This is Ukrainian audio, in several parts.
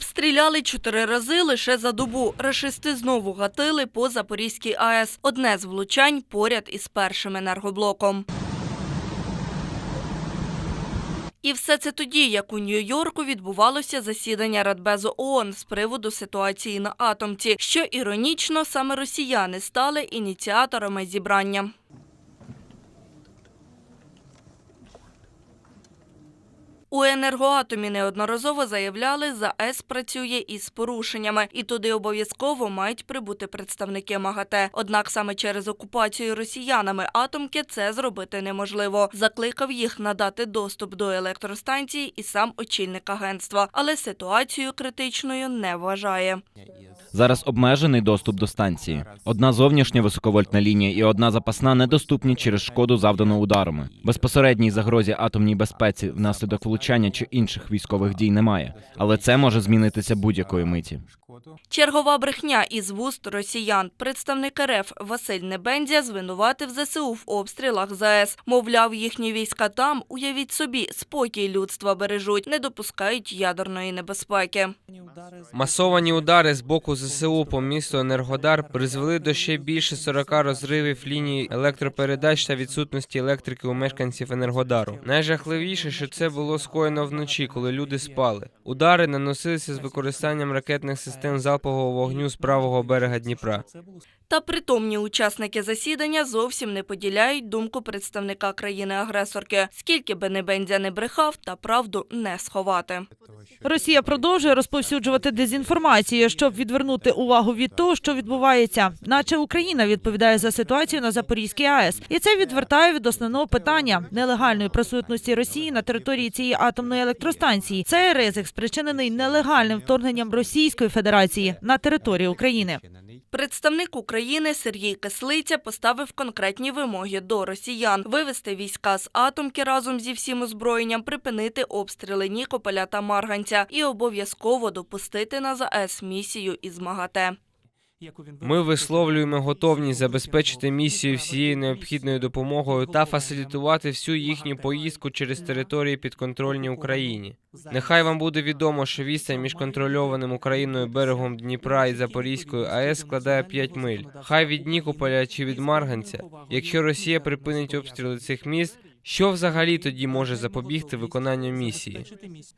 Обстріляли чотири рази лише за добу. Рашисти знову гатили по Запорізькій АЕС. Одне з влучань поряд із першим енергоблоком. І все це тоді, як у Нью-Йорку відбувалося засідання Радбезу ООН з приводу ситуації на атомці, що іронічно саме росіяни стали ініціаторами зібрання. У енергоатомі неодноразово заявляли, ЗАЕС працює із порушеннями, і туди обов'язково мають прибути представники МАГАТЕ. Однак саме через окупацію росіянами атомки це зробити неможливо. Закликав їх надати доступ до електростанції і сам очільник агентства, але ситуацію критичною не вважає. Зараз обмежений доступ до станції. Одна зовнішня високовольтна лінія і одна запасна недоступні через шкоду завдану ударами. Безпосередній загрозі атомній безпеці внаслідок влучання чи інших військових дій немає, але це може змінитися будь-якої миті. Чергова брехня із вуст росіян. Представник РФ Василь Небендзя звинуватив ЗСУ в обстрілах ЗАЕС. Мовляв, їхні війська там, уявіть собі, спокій людства бережуть, не допускають ядерної небезпеки. Масовані удари з боку ЗСУ по місту Енергодар призвели до ще більше 40 розривів ліній електропередач та відсутності електрики у мешканців Енергодару. Найжахливіше, що це було скоєно вночі, коли люди спали. Удари наносилися з використанням ракетних систем залпового вогню з правого берега Дніпра. Та притомні учасники засідання зовсім не поділяють думку представника країни-агресорки. Скільки би Небендзя не брехав, та правду не сховати. Росія продовжує розповсюджувати дезінформацію, щоб відвернути увагу від того, що відбувається, наче Україна відповідає за ситуацію на Запорізькій АЕС, і це відвертає від основного питання нелегальної присутності Росії на території цієї атомної електростанції. Цей ризик спричинений нелегальним вторгненням Російської Федерації на територію України. Представник України Сергій Кислиця поставив конкретні вимоги до росіян вивести війська з атомки разом зі всім озброєнням, припинити обстріли Нікополя та Марганця і обов'язково допустити на ЗАЕС місію із МАГАТЕ. Ми висловлюємо готовність забезпечити місію всією необхідною допомогою та фасилітувати всю їхню поїздку через території підконтрольні Україні. Нехай вам буде відомо, що відстань між контрольованим Україною берегом Дніпра і Запорізькою АЕС складає 5 миль. Хай від Нікополя чи від Марганця. Якщо Росія припинить обстріли цих міст, що взагалі тоді може запобігти виконанню місії?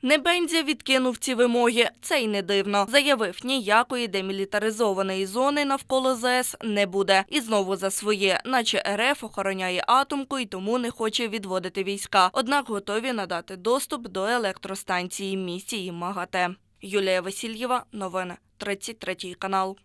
Небензя відкинув ці вимоги. Це й не дивно. Заявив, ніякої демілітаризованої зони навколо ЗС не буде. І знову за своє, наче РФ охороняє атомку і тому не хоче відводити війська. Однак готові надати доступ до електростанції місії МАГАТЕ. Юлія Васильєва, новини 33 канал.